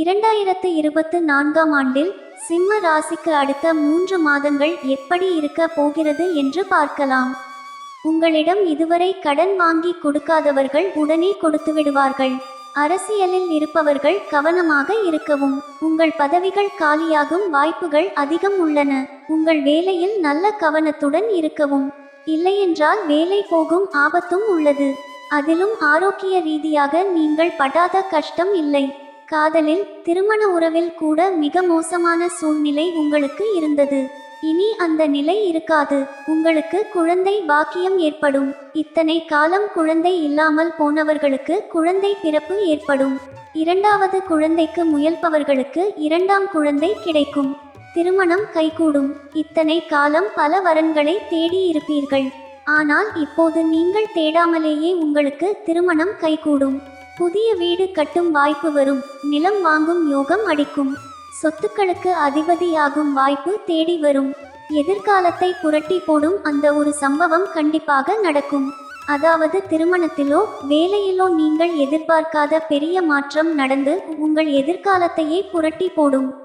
இரண்டாயிரத்து இருபத்து நான்காம் ஆண்டில் சிம்ம ராசிக்கு அடுத்த மூன்று மாதங்கள் எப்படி இருக்க போகிறது என்று பார்க்கலாம். உங்களிடம் இதுவரை கடன் வாங்கி கொடுக்காதவர்கள் உடனே கொடுத்து விடுவார்கள். அரசியலில் இருப்பவர்கள் கவனமாக இருக்கவும் உங்கள் பதவிகள் காலியாகும் வாய்ப்புகள் அதிகம் உள்ளன. உங்கள் வேலையில் நல்ல கவனத்துடன் இருக்கவும். இல்லையென்றால் வேலை போகும் ஆபத்தும் உள்ளது. அதிலும் ஆரோக்கிய ரீதியாக நீங்கள் படாத கஷ்டம் இல்லை. காதலில் திருமண உறவில் கூட மிக மோசமான சூழ்நிலை உங்களுக்கு இருந்தது. இனி அந்த நிலை இருக்காது. உங்களுக்கு குழந்தை பாக்கியம் ஏற்படும். இத்தனை காலம் குழந்தை இல்லாமல் போனவர்களுக்கு குழந்தை பிறப்பு ஏற்படும். இரண்டாவது குழந்தைக்கு முயல்பவர்களுக்கு இரண்டாம் குழந்தை கிடைக்கும். திருமணம் கைகூடும். இத்தனை காலம் பல வரன்களை தேடி இருப்பீர்கள். ஆனால் இப்போது நீங்கள் தேடாமலேயே உங்களுக்கு திருமணம் கைகூடும். புதிய வீடு கட்டும் வாய்ப்பு வரும். நிலம் வாங்கும் யோகம் அடிக்கும். சொத்துக்களுக்கு அதிபதியாகும் வாய்ப்பு தேடி வரும். எதிர்காலத்தை புரட்டி போடும் அந்த ஒரு சம்பவம் கண்டிப்பாக நடக்கும். அதாவது திருமணத்திலோ வேலையிலோ நீங்கள் எதிர்பார்க்காத பெரிய மாற்றம் நடந்து உங்கள் எதிர்காலத்தையே புரட்டி போடும்.